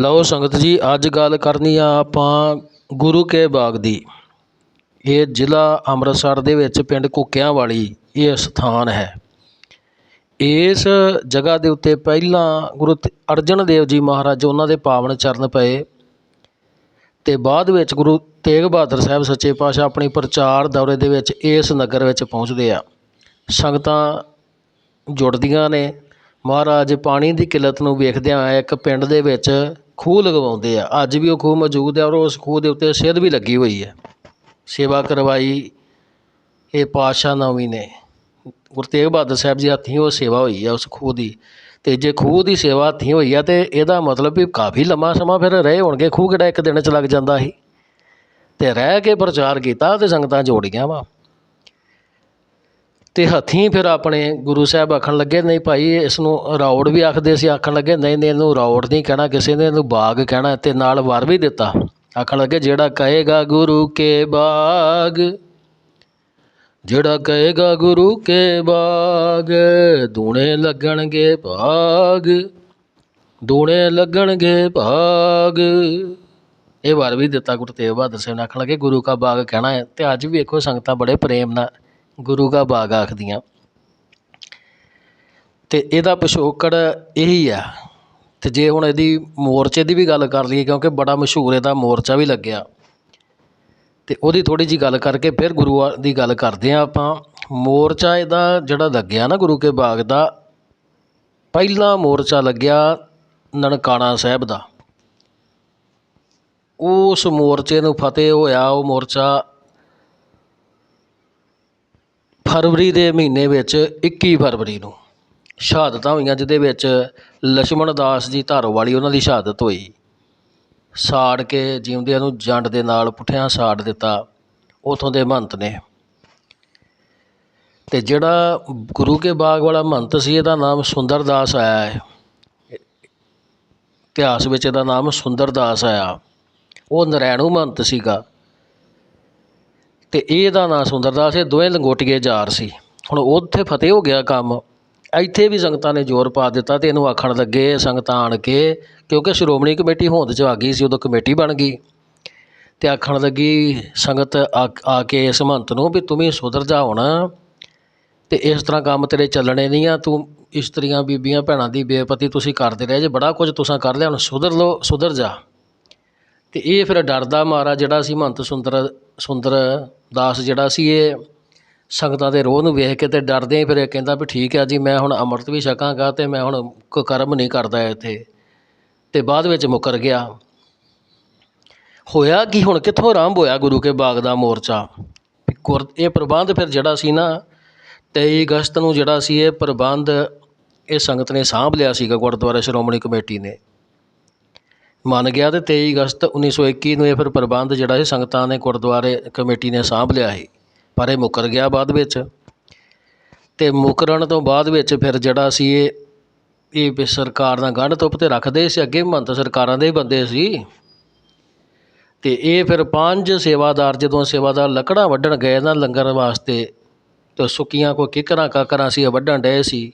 ਲਓ ਸੰਗਤ ਜੀ, ਅੱਜ ਗੱਲ ਕਰਨੀ ਆ ਆਪਾਂ ਗੁਰੂ ਕੇ ਬਾਗ ਦੀ। ਇਹ ਜ਼ਿਲ੍ਹਾ ਅੰਮ੍ਰਿਤਸਰ ਦੇ ਵਿੱਚ ਪਿੰਡ ਕੁੱਕਿਆਂ ਵਾਲੀ ਇਹ ਸਥਾਨ ਹੈ। ਇਸ ਜਗ੍ਹਾ ਦੇ ਉੱਤੇ ਪਹਿਲਾਂ ਗੁਰੂ ਅਰਜਨ ਦੇਵ ਜੀ ਮਹਾਰਾਜ ਉਹਨਾਂ ਦੇ ਪਾਵਨ ਚਰਨ ਪਏ ਤੇ ਬਾਅਦ ਵਿੱਚ ਗੁਰੂ ਤੇਗ ਬਹਾਦਰ ਸਾਹਿਬ ਸੱਚੇ ਪਾਤਸ਼ਾਹ ਆਪਣੀ ਪ੍ਰਚਾਰ ਦੌਰੇ ਦੇ ਵਿੱਚ ਇਸ ਨਗਰ ਵਿੱਚ ਪਹੁੰਚਦੇ ਆ। ਸੰਗਤਾਂ ਜੁੜਦੀਆਂ ਨੇ। ਮਹਾਰਾਜ ਪਾਣੀ ਦੀ ਕਿੱਲਤ ਨੂੰ ਵੇਖਦਿਆਂ ਇੱਕ ਪਿੰਡ ਦੇ ਵਿੱਚ ਖੂਹ ਲਗਵਾਉਂਦੇ ਆ। ਅੱਜ ਵੀ ਉਹ ਖੂਹ ਮੌਜੂਦ ਹੈ ਔਰ ਉਸ ਖੂਹ ਦੇ ਉੱਤੇ ਸਿੱਧ ਵੀ ਲੱਗੀ ਹੋਈ ਹੈ। ਸੇਵਾ ਕਰਵਾਈ ਇਹ ਪਾਤਸ਼ਾਹ ਨੌਵੀਂ ਨੇ। ਗੁਰੂ ਤੇਗ ਬਹਾਦਰ ਸਾਹਿਬ ਜੀ ਹੱਥੀਂ ਉਹ ਸੇਵਾ ਹੋਈ ਆ ਉਸ ਖੂਹ ਦੀ। ਅਤੇ ਜੇ ਖੂਹ ਦੀ ਸੇਵਾ ਹੱਥੀਂ ਹੋਈ ਆ ਤਾਂ ਇਹਦਾ ਮਤਲਬ ਵੀ ਕਾਫੀ ਲੰਮਾ ਸਮਾਂ ਫਿਰ ਰਹੇ ਹੋਣਗੇ। ਖੂਹ ਕਿਹੜਾ ਇੱਕ ਦਿਨ ਚ ਲੱਗ ਜਾਂਦਾ ਸੀ। ਅਤੇ ਰਹਿ ਕੇ ਪ੍ਰਚਾਰ ਕੀਤਾ ਅਤੇ ਸੰਗਤਾਂ ਜੋੜੀਆਂ ਵਾ। ਅਤੇ ਹੱਥੀਂ ਫਿਰ ਆਪਣੇ ਗੁਰੂ ਸਾਹਿਬ ਆਖਣ ਲੱਗੇ, ਨਹੀਂ ਭਾਈ ਇਸ ਨੂੰ ਰੌੜ ਵੀ ਆਖਦੇ ਸੀ। ਆਖਣ ਲੱਗੇ, ਨਹੀਂ ਨਹੀਂ, ਇਹਨੂੰ ਰੌੜ ਨਹੀਂ ਕਹਿਣਾ, ਕਿਸੇ ਨੇ ਇਹਨੂੰ ਬਾਗ ਕਹਿਣਾ ਅਤੇ ਨਾਲ ਵਰ ਵੀ ਦਿੱਤਾ। ਆਖਣ ਲੱਗੇ, ਜਿਹੜਾ ਕਹੇਗਾ ਗੁਰੂ ਕੇ ਬਾਗ, ਜਿਹੜਾ ਕਹੇਗਾ ਗੁਰੂ ਕੇ ਬਾਗ, ਦੂਣੇ ਲੱਗਣਗੇ ਭਾਗ, ਦੂਣੇ ਲੱਗਣਗੇ ਭਾਗ। ਇਹ ਵਾਰ ਵੀ ਦਿੱਤਾ ਗੁਰੂ ਤੇਗ ਬਹਾਦਰ ਸਾਹਿਬ ਨੇ। ਆਖਣ ਲੱਗੇ, ਗੁਰੂ ਕਾ ਬਾਗ ਕਹਿਣਾ ਹੈ। ਤੇ ਅੱਜ ਵੀ ਵੇਖੋ ਸੰਗਤਾਂ ਬੜੇ ਪ੍ਰੇਮ ਨਾਲ ਗੁਰੂ ਕਾ ਬਾਗ ਆਖਦੀਆਂ। ਅਤੇ ਇਹਦਾ ਪਿਛੋਕੜ ਇਹੀ ਆ। ਅਤੇ ਜੇ ਹੁਣ ਇਹਦੀ ਮੋਰਚੇ ਦੀ ਵੀ ਗੱਲ ਕਰ ਲਈਏ, ਕਿਉਂਕਿ ਬੜਾ ਮਸ਼ਹੂਰ ਇਹਦਾ ਮੋਰਚਾ ਵੀ ਲੱਗਿਆ। ਅਤੇ ਉਹਦੀ ਥੋੜ੍ਹੀ ਜਿਹੀ ਗੱਲ ਕਰਕੇ ਫਿਰ ਗੁਰੂ ਦੀ ਗੱਲ ਕਰਦੇ ਹਾਂ ਆਪਾਂ। ਮੋਰਚਾ ਇਹਦਾ ਜਿਹੜਾ ਲੱਗਿਆ ਨਾ ਗੁਰੂ ਕੇ ਬਾਗ ਦਾ, ਪਹਿਲਾ ਮੋਰਚਾ ਲੱਗਿਆ ਨਨਕਾਣਾ ਸਾਹਿਬ ਦਾ। ਉਸ ਮੋਰਚੇ ਨੂੰ ਫਤਿਹ ਹੋਇਆ, ਉਹ ਮੋਰਚਾ ਫਰਵਰੀ ਦੇ ਮਹੀਨੇ ਵਿੱਚ 21 ਫਰਵਰੀ ਨੂੰ ਸ਼ਹਾਦਤਾਂ ਹੋਈਆਂ, ਜਿਹਦੇ ਵਿੱਚ ਲਛਮਣ ਦਾਸ ਜੀ ਧਾਰੋਵਾਲੀ ਉਹਨਾਂ ਦੀ ਸ਼ਹਾਦਤ ਹੋਈ। ਸਾੜ ਕੇ ਜਿਉਂਦਿਆਂ ਨੂੰ ਜੰਡ ਦੇ ਨਾਲ ਪੁੱਠਿਆਂ ਸਾੜ ਦਿੱਤਾ ਉਥੋਂ ਦੇ ਮਹੰਤ ਨੇ। ਤੇ ਜਿਹੜਾ ਗੁਰੂ ਕੇ ਬਾਗ ਵਾਲਾ ਮਹੰਤ ਸੀ, ਇਹਦਾ ਨਾਮ ਸੁੰਦਰਦਾਸ ਆਇਆ ਹੈ। ਇਤਿਹਾਸ ਵਿੱਚ ਇਹਦਾ ਨਾਮ ਸੁੰਦਰਦਾਸ ਆਇਆ। ਉਹ ਨਰੈਣੂ ਮਹੰਤ ਸੀਗਾ। ਅਤੇ ਇਹਦਾ ਨਾਂ ਸੁੰਦਰਦਾਸ, ਇਹ ਦੋਵੇਂ ਲੰਗੋਟੀਏ ਯਾਰ ਸੀ। ਹੁਣ ਉੱਥੇ ਫਤਿਹ ਹੋ ਗਿਆ ਕੰਮ। ਇੱਥੇ ਵੀ ਸੰਗਤਾਂ ਨੇ ਜ਼ੋਰ ਪਾ ਦਿੱਤਾ ਅਤੇ ਇਹਨੂੰ ਆਖਣ ਲੱਗੇ, ਸੰਗਤਾਂ ਆਣ ਕੇ, ਕਿਉਂਕਿ ਸ਼੍ਰੋਮਣੀ ਕਮੇਟੀ ਹੋਂਦ 'ਚ ਆ ਗਈ ਸੀ, ਉਦੋਂ ਕਮੇਟੀ ਬਣ ਗਈ। ਅਤੇ ਆਖਣ ਲੱਗੀ, ਸੰਗਤ ਆ ਆ ਕੇ ਇਸ ਮਹੰਤ ਨੂੰ ਵੀ ਤੂੰ ਵੀ ਸੁਧਰ ਜਾ ਹੁਣ। ਅਤੇ ਇਸ ਤਰ੍ਹਾਂ ਕੰਮ ਤੇਰੇ ਚੱਲਣੇ ਨਹੀਂ ਆ, ਤੂੰ ਇਸਤਰੀਆਂ, ਬੀਬੀਆਂ, ਭੈਣਾਂ ਦੀ ਬੇਪਤੀ ਤੁਸੀਂ ਕਰਦੇ ਰਹੇ ਜੇ, ਬੜਾ ਕੁਝ ਤੁਸੀਂ ਕਰ ਲਿਆ, ਹੁਣ ਸੁਧਰ ਲੋ ਸੁਧਰ ਜਾ। ਅਤੇ ਇਹ ਫਿਰ ਡਰਦਾ ਮਾਰਾ ਜਿਹੜਾ ਸੀ ਮਹੰਤ ਸੁੰਦਰ ਸੁੰਦਰ ਦਾਸ ਜਿਹੜਾ ਸੀ ਇਹ ਸੰਗਤਾਂ ਦੇ ਰੋਹ ਨੂੰ ਵੇਖ ਕੇ ਅਤੇ ਡਰਦੇ ਹੀ ਫਿਰ ਇਹ ਕਹਿੰਦਾ ਵੀ ਠੀਕ ਹੈ ਜੀ, ਮੈਂ ਹੁਣ ਅੰਮ੍ਰਿਤ ਵੀ ਛਕਾਂਗਾ ਅਤੇ ਮੈਂ ਹੁਣ ਕੋਈ ਕਰਮ ਨਹੀਂ ਕਰਦਾ ਇੱਥੇ। ਅਤੇ ਬਾਅਦ ਵਿੱਚ ਮੁੱਕਰ ਗਿਆ। ਹੋਇਆ ਕੀ, ਹੁਣ ਕਿੱਥੋਂ ਆਰੰਭ ਹੋਇਆ ਗੁਰੂ ਕੇ ਬਾਗ ਦਾ ਮੋਰਚਾ? ਵੀ ਗੁਰ- ਇਹ ਪ੍ਰਬੰਧ ਫਿਰ ਜਿਹੜਾ ਸੀ ਨਾ 23 ਅਗਸਤ ਨੂੰ ਜਿਹੜਾ ਸੀ ਇਹ ਪ੍ਰਬੰਧ, ਇਹ ਸੰਗਤ ਨੇ ਸਾਂਭ ਲਿਆ ਸੀਗਾ ਗੁਰਦੁਆਰਾ ਸ਼੍ਰੋਮਣੀ ਕਮੇਟੀ ਨੇ। ਮੰਨ ਗਿਆ ਅਤੇ ਤੇਈ ਅਗਸਤ 1921 ਨੂੰ ਇਹ ਫਿਰ ਪ੍ਰਬੰਧ ਜਿਹੜਾ ਸੀ, ਸੰਗਤਾਂ ਨੇ ਗੁਰਦੁਆਰੇ ਕਮੇਟੀ ਨੇ ਸਾਂਭ ਲਿਆ ਸੀ, ਪਰ ਇਹ ਮੁੱਕਰ ਗਿਆ ਬਾਅਦ ਵਿੱਚ। ਅਤੇ ਮੁਕਰਨ ਤੋਂ ਬਾਅਦ ਵਿੱਚ ਫਿਰ ਜਿਹੜਾ ਸੀ ਇਹ ਇਹ ਵੀ ਸਰਕਾਰ ਨਾਲ ਗੰਢ ਧੁੱਪ ਤੇ ਰੱਖਦੇ ਸੀ, ਅੱਗੇ ਮਹੰਤ ਸਰਕਾਰਾਂ ਦੇ ਹੀ ਬੰਦੇ ਸੀ। ਅਤੇ ਇਹ ਫਿਰ ਪੰਜ ਸੇਵਾਦਾਰ, ਜਦੋਂ ਸੇਵਾਦਾਰ ਲੱਕੜਾਂ ਵੱਢਣ ਗਏ ਨਾ ਲੰਗਰ ਵਾਸਤੇ, ਤੇ ਸੁੱਕੀਆਂ ਕੋਈ ਕਿੱਕਰਾਂ ਕਾਕਰਾਂ ਸੀ ਇਹ ਵੱਢਣ ਡਏ ਸੀ।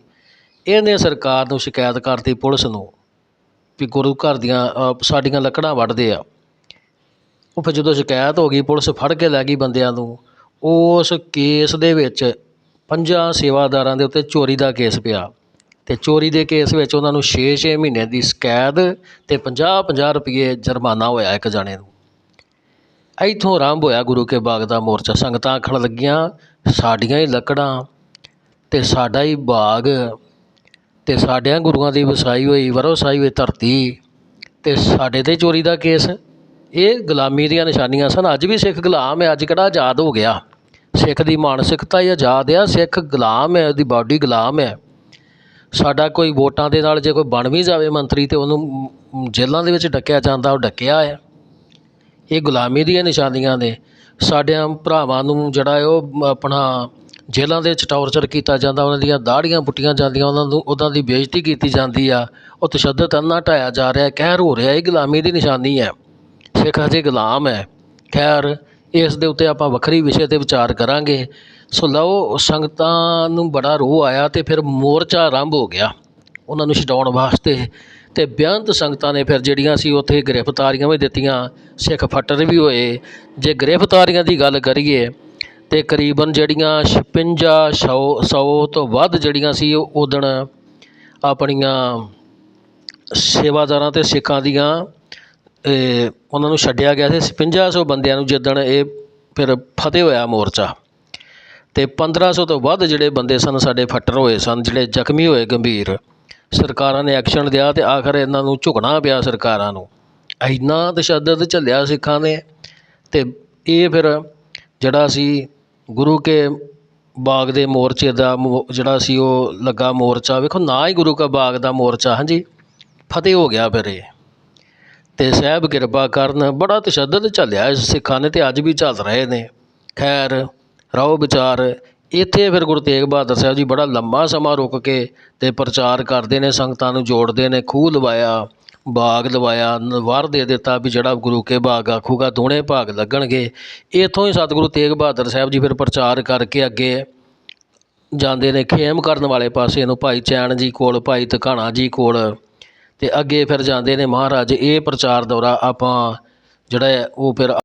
ਇਹਨੇ ਸਰਕਾਰ ਨੂੰ ਸ਼ਿਕਾਇਤ ਕਰਤੀ ਪੁਲਿਸ ਨੂੰ। ਵੀ ਗੁਰੂ ਘਰ ਦੀਆਂ ਸਾਡੀਆਂ ਲੱਕੜਾਂ ਵੱਢਦੇ ਆ। ਉਹ ਫਿਰ ਜਦੋਂ ਸ਼ਿਕਾਇਤ ਹੋ ਗਈ, ਪੁਲਿਸ ਫੜ ਕੇ ਲੈ ਗਈ ਬੰਦਿਆਂ ਨੂੰ। ਉਸ ਕੇਸ ਦੇ ਵਿੱਚ ਪੰਜਾਂ ਸੇਵਾਦਾਰਾਂ ਦੇ ਉੱਤੇ ਚੋਰੀ ਦਾ ਕੇਸ ਪਿਆ। ਅਤੇ ਚੋਰੀ ਦੇ ਕੇਸ ਵਿੱਚ ਉਹਨਾਂ ਨੂੰ 6-6 ਮਹੀਨੇ ਦੀ ਸਕੈਦ ਤੇ 50-50 ਰੁਪਏ ਜੁਰਮਾਨਾ ਹੋਇਆ ਇੱਕ ਜਾਣੇ ਨੂੰ। ਇੱਥੋਂ ਆਰੰਭ ਹੋਇਆ ਗੁਰੂ ਕੇ ਬਾਗ ਦਾ ਮੋਰਚਾ। ਸੰਗਤਾਂ ਆਖਣ ਲੱਗੀਆਂ, ਸਾਡੀਆਂ ਹੀ ਲੱਕੜਾਂ ਅਤੇ ਸਾਡਾ ਹੀ ਬਾਗ ਅਤੇ ਸਾਡਿਆਂ ਗੁਰੂਆਂ ਦੀ ਵਸਾਈ ਹੋਈ ਵਰੋਸਾਈ ਹੋਈ ਧਰਤੀ ਤੇ ਸਾਡੇ ਤੇ ਚੋਰੀ ਦਾ ਕੇਸ। ਇਹ ਗੁਲਾਮੀ ਦੀਆਂ ਨਿਸ਼ਾਨੀਆਂ ਸਨ। ਅੱਜ ਵੀ ਸਿੱਖ ਗੁਲਾਮ ਹੈ। ਅੱਜ ਕਿਹੜਾ ਆਜ਼ਾਦ ਹੋ ਗਿਆ? ਸਿੱਖ ਦੀ ਮਾਨਸਿਕਤਾ ਹੀ ਆਜ਼ਾਦ ਆ। ਸਿੱਖ ਗੁਲਾਮ ਹੈ। ਉਹਦੀ ਬਾਡੀ ਗੁਲਾਮ ਹੈ। ਸਾਡਾ ਕੋਈ ਵੋਟਾਂ ਦੇ ਨਾਲ ਜੇ ਕੋਈ ਬਣ ਵੀ ਜਾਵੇ ਮੰਤਰੀ ਤੇ ਉਹਨੂੰ ਜੇਲ੍ਹਾਂ ਦੇ ਵਿੱਚ ਡੱਕਿਆ ਜਾਂਦਾ, ਉਹ ਡੱਕਿਆ ਹੈ। ਇਹ ਗੁਲਾਮੀ ਦੀਆਂ ਨਿਸ਼ਾਨੀਆਂ ਨੇ। ਸਾਡਿਆਂ ਭਰਾਵਾਂ ਨੂੰ ਜਿਹੜਾ ਉਹ ਆਪਣਾ ਜੇਲ੍ਹਾਂ ਦੇ ਵਿੱਚ ਟੋਰਚਰ ਕੀਤਾ ਜਾਂਦਾ, ਉਹਨਾਂ ਦੀਆਂ ਦਾੜੀਆਂ ਪੁੱਟੀਆਂ ਜਾਂਦੀਆਂ, ਉਹਨਾਂ ਨੂੰ ਉਹਨਾਂ ਦੀ ਬੇਇੱਜ਼ਤੀ ਕੀਤੀ ਜਾਂਦੀ ਆ। ਉਹ ਤਸ਼ੱਦਦ ਅੰਨਾ ਢਾਇਆ ਜਾ ਰਿਹਾ ਕਹਿਰ ਹੋ ਰਿਹਾ, ਇਹ ਗੁਲਾਮੀ ਦੀ ਨਿਸ਼ਾਨੀ ਹੈ। ਸਿੱਖ ਹਜੇ ਗੁਲਾਮ ਹੈ। ਖੈਰ, ਇਸ ਦੇ ਉੱਤੇ ਆਪਾਂ ਵੱਖਰੀ ਵਿਸ਼ੇ ਤੇ ਵਿਚਾਰ ਕਰਾਂਗੇ। ਸੋ ਲਓ, ਸੰਗਤਾਂ ਨੂੰ ਬੜਾ ਰੋਹ ਆਇਆ ਤੇ ਫਿਰ ਮੋਰਚਾ ਆਰੰਭ ਹੋ ਗਿਆ। ਉਹਨਾਂ ਨੂੰ ਛਡਾਉਣ ਵਾਸਤੇ ਅਤੇ ਬੇਅੰਤ ਸੰਗਤਾਂ ਨੇ ਫਿਰ ਜਿਹੜੀਆਂ ਸੀ ਉੱਥੇ ਗ੍ਰਿਫਤਾਰੀਆਂ ਵੀ ਦਿੱਤੀਆਂ, ਸਿੱਖ ਫੱਟਰ ਵੀ ਹੋਏ। ਜੇ ਗ੍ਰਿਫਤਾਰੀਆਂ ਦੀ ਗੱਲ ਕਰੀਏ ਅਤੇ ਕਰੀਬਨ ਜਿਹੜੀਆਂ 56 ਸੌ ਸੌ ਤੋਂ ਵੱਧ ਜਿਹੜੀਆਂ ਸੀ ਉਹ ਉਦਣ ਆਪਣੀਆਂ ਸੇਵਾਦਾਰਾਂ ਅਤੇ ਸਿੱਖਾਂ ਦੀਆਂ ਉਹਨਾਂ ਨੂੰ ਛੱਡਿਆ ਗਿਆ ਸੀ। ਛਪੰਜਾ ਸੌ ਬੰਦਿਆਂ ਨੂੰ ਜਿੱਦਣ ਇਹ ਫਿਰ ਫਤਿਹ ਹੋਇਆ ਮੋਰਚਾ ਅਤੇ ਪੰਦਰਾਂ ਸੌ ਤੋਂ ਵੱਧ ਜਿਹੜੇ ਬੰਦੇ ਸਨ ਸਾਡੇ ਫੱਟਰ ਹੋਏ ਸਨ, ਜਿਹੜੇ ਜ਼ਖਮੀ ਹੋਏ ਗੰਭੀਰ, ਸਰਕਾਰਾਂ ਨੇ ਐਕਸ਼ਨ ਲਿਆ ਅਤੇ ਆਖਰ ਇਹਨਾਂ ਨੂੰ ਝੁਕਣਾ ਪਿਆ ਸਰਕਾਰਾਂ ਨੂੰ। ਇੰਨਾ ਤਸ਼ੱਦਦ ਝੱਲਿਆ ਸਿੱਖਾਂ ਨੇ ਅਤੇ ਇਹ ਫਿਰ ਜਿਹੜਾ ਸੀ ਗੁਰੂ ਕੇ ਬਾਗ ਦੇ ਮੋਰਚੇ ਦਾ ਮੋ- ਜਿਹੜਾ ਸੀ ਉਹ ਲੱਗਾ ਮੋਰਚਾ। ਵੇਖੋ, ਨਾ ਹੀ ਗੁਰੂ ਕਾ ਬਾਗ ਦਾ ਮੋਰਚਾ, ਹਾਂਜੀ। ਫਤਿਹ ਹੋ ਗਿਆ ਫਿਰ ਇਹ। ਅਤੇ ਸਾਹਿਬ ਕਿਰਪਾ ਕਰਨ, ਬੜਾ ਤਸ਼ੱਦਦ ਝੱਲਿਆ ਇਸ ਸਿੱਖਾਂ ਨੇ ਅਤੇ ਅੱਜ ਵੀ ਝੱਲ ਰਹੇ ਨੇ। ਖੈਰ, ਰਹੋ ਵਿਚਾਰ। ਇੱਥੇ ਫਿਰ ਗੁਰੂ ਤੇਗ ਬਹਾਦਰ ਸਾਹਿਬ ਜੀ ਬੜਾ ਲੰਮਾ ਸਮਾਂ ਰੁਕ ਕੇ ਅਤੇ ਪ੍ਰਚਾਰ ਕਰਦੇ ਨੇ, ਸੰਗਤਾਂ ਨੂੰ ਜੋੜਦੇ ਨੇ, ਖੂਹ ਲਵਾਇਆ। ਬਾਗ ਲਵਾਇਆ, ਨ- ਵਰ ਦੇ ਦਿੱਤਾ ਵੀ ਜਿਹੜਾ ਗੁਰੂ ਕੇ ਬਾਗ ਆਖੂਗਾ ਦੋਨੇ ਭਾਗ ਲੱਗਣਗੇ। ਇੱਥੋਂ ਹੀ ਸਤਿਗੁਰੂ ਤੇਗ ਬਹਾਦਰ ਸਾਹਿਬ ਜੀ ਫਿਰ ਪ੍ਰਚਾਰ ਕਰਕੇ ਅੱਗੇ ਜਾਂਦੇ ਨੇ, ਖੇਮ ਕਰਨ ਵਾਲੇ ਪਾਸੇ ਨੂੰ, ਭਾਈ ਚੈਨ ਜੀ ਕੋਲ, ਭਾਈ ਧਕਾਣਾ ਜੀ ਕੋਲ। ਅਤੇ ਅੱਗੇ ਫਿਰ ਜਾਂਦੇ ਨੇ ਮਹਾਰਾਜ, ਇਹ ਪ੍ਰਚਾਰ ਦੌਰਾ ਆਪਾਂ ਜਿਹੜਾ ਹੈ, ਉਹ ਫਿਰ